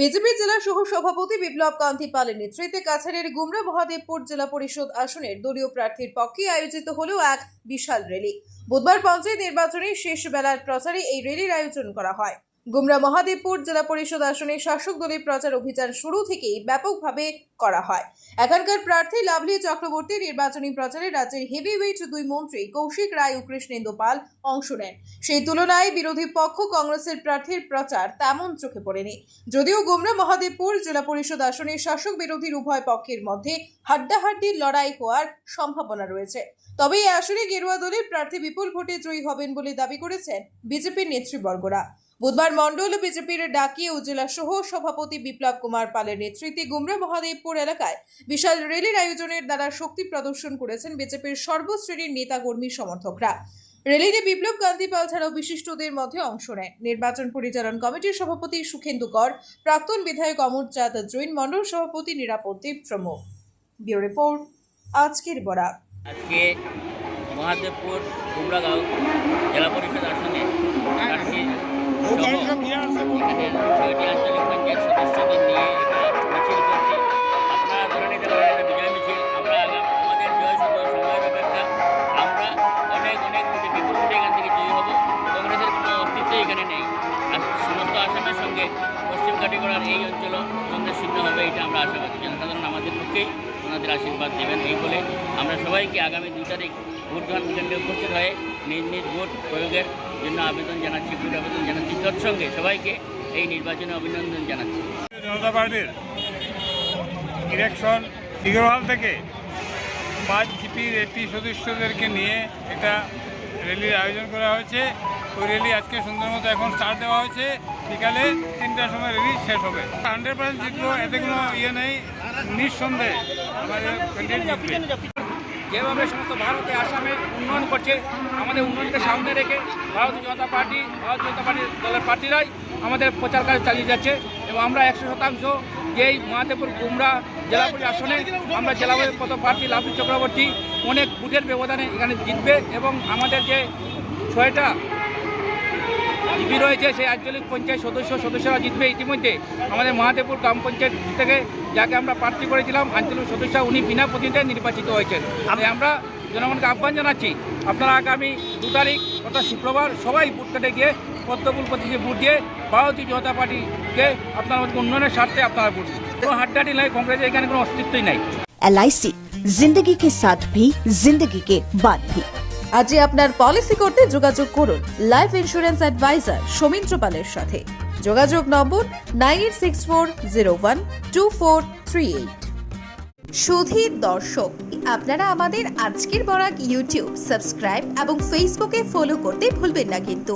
BJP জেলা সহ সভাপতি বিপ্লব কান্তি পালের নেতৃত্বে কাছাড়ের গুমরা মহাদেবপুর জেলা পরিষদ আসনের দলীয় প্রার্থীর পক্ষে আয়োজিত হলো এক বিশাল র্যালি। বুধবার পঞ্চায়েত নির্বাচনের শেষ বেলার প্রচারে এই র্যালির আয়োজন করা হয়। গুমরা মহাদেবপুর জেলা পরিষদ আসনে শাসক দলের প্রচার অভিযান শুরু থেকেই ব্যাপকভাবে করা হয়। এখানকার প্রার্থী লাভলি চক্রবর্তী নির্বাচনী প্রচারে রাজ্যের হেভিওয়েট দুই মন্ত্রী কৌশিক রায় ও কৃষ্ণেন্দু পাল অংশ নেন। সেই তুলনায় বিরোধী পক্ষ কংগ্রেসের প্রার্থীর প্রচার তেমন চোখে পড়েনি। যদিও গুমরা মহাদেবপুর জেলা পরিষদ আসনে শাসক বিরোধীর উভয় পক্ষের মধ্যে হাড্ডাহাড্ডির লড়াই হওয়ার সম্ভাবনা রয়েছে। তবে এই আসনে গেরুয়া দলের প্রার্থী বিপুল ভোটে জয়ী হবেন বলে দাবি করেছেন বিজেপির নেতৃবর্গরা। বুধবার মণ্ডল বিজেপির ডাকি ও জেলা সহ সভাপতি বিপ্লব কুমার পালের নেতৃত্বে গুমরা মহাদেবপুর এলাকায় বিশাল র্যালির আয়োজনের দ্বারা শক্তি প্রদর্শন করেছেন বিজেপির সর্বশ্রেণীর নেতা কর্মী সমর্থকরা। রেলিতে বিপ্লব কান্তি পাল ছাড়াও বিশিষ্টদের মধ্যে অংশ নেয় নির্বাচন পরিচালন কমিটির সভাপতি সুখেন্দু কর প্রাক্তন বিধায়ক অমর চাঁদ জৈন মণ্ডল সভাপতি নিরাপদ দেব প্রমুখ। ব্যুরো রিপোর্ট আজকের বরাক আজকে মহাদেবপুর কুমড়াগাঁও জেলা পরিষদ আসনে প্রার্থী সহ এখানে জয় শুধু সময়ের আমরা অনেক অনেক কংগ্রেসের কোনো অস্তিত্বই এখানে নেই সমস্ত আসামের সঙ্গে পশ্চিম কাটিগড়ার এই অঞ্চলও কংগ্রেস শূন্য এটা আমরা আশাবাদী জনসাধারণ আমাদের পক্ষেই ওনাদের আশীর্বাদ দেবেন এই বলে আমরা সবাইকে আগামী দুই তারিখ ভোট গ্রহণ কেন্দ্রে উপস্থিত হয়ে নিজ নিজ ভোট প্রয়োগের জন্য আবেদন জানাচ্ছি। তৎসঙ্গে সবাইকে এই নির্বাচনে অভিনন্দন জানাচ্ছি। জনতা পার্টির ইলেকশন দিগরহাল থেকে পাঁচ জিপির এপি সদস্যদেরকে নিয়ে একটা র্যালির আয়োজন করা হয়েছে। ওই র্যালি আজকে সুন্দর মতো এখন স্টার্ট দেওয়া হয়েছে। বিকালে তিনটার সময় র্যালি শেষ হবে। হান্ড্রেড পার্সেন্ট জিতবো এতে কোনো ইয়ে নেই। নিঃসন্দেহে আমাদের যেভাবে সমস্ত ভারতে আসামে উন্নয়ন করছে, আমাদের উন্নয়নকে সামনে রেখে ভারতীয় জনতা পার্টি, ভারতীয় জনতা পার্টির দলের পার্টিরাই আমাদের প্রচার কাজ চালিয়ে যাচ্ছে এবং আমরা একশো শতাংশ যেই মহাদেবপুর গুমরা জেলা আসনে আমরা জেলা কত পার্টি লাভ চক্রবর্তী অনেক বুথের ব্যবধানে এখানে জিতবে এবং আমাদের যে ছয়টা জিপি রয়েছে সেই আঞ্চলিক পঞ্চায়েত সদস্য সদস্যরা জিতবে ইতিমধ্যে আমাদের মহাদেবপুর গ্রাম পঞ্চায়েত থেকে যাকে আমরা প্রার্থী করেছিলাম আঞ্চলিক সদস্য উনি বিনা প্রতিনিধিতে নির্বাচিত হয়েছেন তাই আমরা জনগণকে আহ্বান জানাচ্ছি আপনারা আগামী দু তারিখ অর্থাৎ শুক্রবার সবাই বুথ কেটে গিয়ে পদ্মপুল প্রতীকে ভোট দিয়ে ভারতীয় জনতা পার্টিকে আপনার উন্নয়নের স্বার্থে আপনারা ভোট দিন কোনো হাড্ডাহাড্ডি নাই কংগ্রেসের এখানে কোনো অস্তিত্বই নাই एल जिंदगी के साथ भी जिंदगी के बाद भी আজই আপনার পলিসি করতে যোগাযোগ করুন। লাইফ ইন্স্যুরেন্স অ্যাডভাইজার সৌমিত্র পালের সাথে। যোগাযোগ নম্বর nine eight six four zero one two four three eight Sudhir দর্শক, আপনারা আমাদের আজকের বরাক ইউটিউব সাবস্ক্রাইব এবং ফেসবুকে ফলো করতে ভুলবেন না কিন্তু।